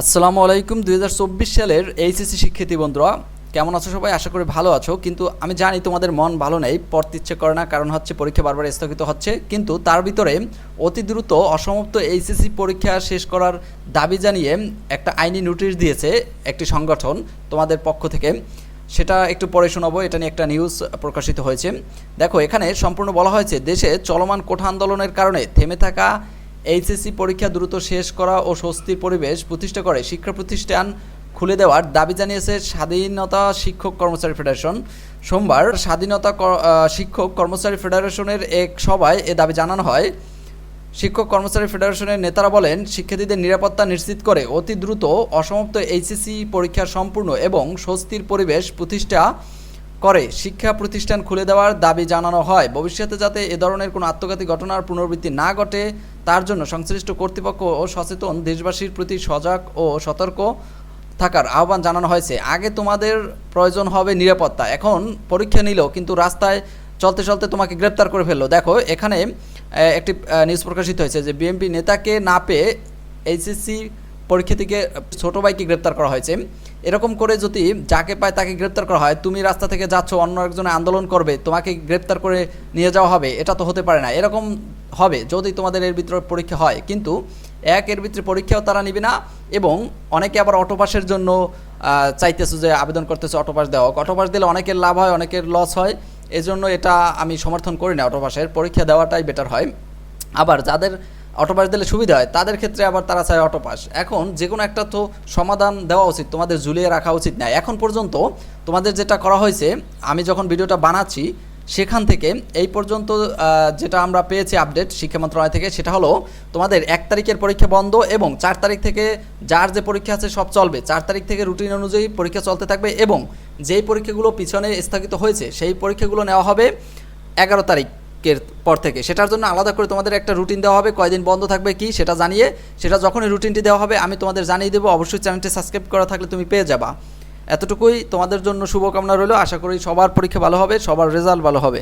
আসসালামু আলাইকুম দু হাজার চব্বিশ সালের এইচএসসি শিক্ষার্থী বন্ধুরা। কেমন আছো সবাই? আশা করি ভালো আছো। কিন্তু আমি জানি তোমাদের মন ভালো নেই, পড়তে ইচ্ছে করে না, কারণ হচ্ছে পরীক্ষা বারবার স্থগিত হচ্ছে। কিন্তু তার ভিতরে অতি দ্রুত অসমাপ্ত এইচএসসি পরীক্ষা শেষ করার দাবি জানিয়ে একটা আইনি নোটিশ দিয়েছে একটি সংগঠন তোমাদের পক্ষ থেকে। সেটা একটু পরে শোনাবো, এটা নিয়ে একটা নিউজ প্রকাশিত হয়েছে। দেখো, এখানে সম্পূর্ণ বলা হয়েছে, দেশে চলমান কোঠা আন্দোলনের কারণে থেমে থাকা এইচএসসি পরীক্ষা দ্রুত শেষ করা ও স্বস্তির পরিবেশ প্রতিষ্ঠা করে শিক্ষা প্রতিষ্ঠান খুলে দেওয়ার দাবি জানিয়েছে স্বাধীনতা শিক্ষক কর্মচারী ফেডারেশন। সোমবার স্বাধীনতা শিক্ষক কর্মচারী ফেডারেশনের এক সভায় এ দাবি জানানো হয়। শিক্ষক কর্মচারী ফেডারেশনের নেতারা বলেন, শিক্ষার্থীদের নিরাপত্তা নিশ্চিত করে অতি দ্রুত অসমাপ্ত এইচএসসি পরীক্ষা সম্পূর্ণ এবং স্বস্তির পরিবেশ প্রতিষ্ঠা করে। শিক্ষা প্রতিষ্ঠান খুলে দেওয়ার দাবি জানানো হয়। ভবিষ্যতে যাতে এ ধরনের কোনো আত্মঘাতী ঘটনার পুনরাবৃত্তি না ঘটে, তার জন্য সংশ্লিষ্ট কর্তৃপক্ষ ও সচেতন দেশবাসীর প্রতি সজাগ ও সতর্ক থাকার আহ্বান জানানো হয়েছে। আগে তোমাদের প্রয়োজন হবে নিরাপত্তা। এখন পরীক্ষা নিল, কিন্তু রাস্তায় চলতে চলতে তোমাকে গ্রেপ্তার করে ফেলল। দেখো, এখানে একটি নিউজ প্রকাশিত হয়েছে যে, বিএনপি নেতাকে না পেয়ে এইচএসসি পরীক্ষা থেকে ছোট ভাইকে গ্রেপ্তার করা হয়েছে। এরকম করে যদি যাকে পায় তাকে গ্রেপ্তার করা হয়, তুমি রাস্তা থেকে যাচ্ছ, অন্য একজনে আন্দোলন করবে, তোমাকে গ্রেপ্তার করে নিয়ে যাওয়া হবে, এটা তো হতে পারে না। এরকম হবে যদি তোমাদের এর ভিতরে পরীক্ষা হয়। কিন্তু এক এর ভিতরে পরীক্ষাও তারা নিবে না এবং অনেকে আবার অটোপাসের জন্য চাইতেছে যে আবেদন করতেছে অটোপাস দেওয়া অটোপাস দিলে অনেকের লাভ হয়, অনেকের লস হয়। এজন্য এটা আমি সমর্থন করি না অটোপাসের। পরীক্ষা দেওয়াটাই বেটার হয়। আবার যাদের অটোপাস দিলে সুবিধা হয়, তাদের ক্ষেত্রে আবার তারা চায় অটোপাস এখন যে কোনো একটা তো সমাধান দেওয়া উচিত, তোমাদের ঝুলিয়ে রাখা উচিত না। এখন পর্যন্ত তোমাদের যেটা করা হয়েছে, আমি যখন ভিডিওটা বানাচ্ছি, সেখান থেকে এই পর্যন্ত যেটা আমরা পেয়েছি আপডেট শিক্ষা মন্ত্রণালয় থেকে, সেটা হলো তোমাদের এক তারিখের পরীক্ষা বন্ধ এবং চার তারিখ থেকে যার যে পরীক্ষা আছে সব চলবে। চার তারিখ থেকে রুটিন অনুযায়ী পরীক্ষা চলতে থাকবে এবং যেই পরীক্ষাগুলো পিছনে স্থগিত হয়েছে, সেই পরীক্ষাগুলো নেওয়া হবে এগারো তারিখের পর থেকে। সেটার জন্য আলাদা করে তোমাদের একটা রুটিন দেওয়া হবে, কয়দিন বন্ধ থাকবে, কি সেটা জানিয়ে, সেটা যখনই রুটিনটি দেওয়া হবে, আমি তোমাদের জানিয়ে দেবো। অবশ্যই চ্যানেলটি সাবস্ক্রাইব করা থাকলে তুমি পেয়ে যাবা। এতটুকুই তোমাদের জন্য শুভকামনা রইল। আশা করি সবার পরীক্ষা ভালো হবে, সবার রেজাল্ট ভালো হবে।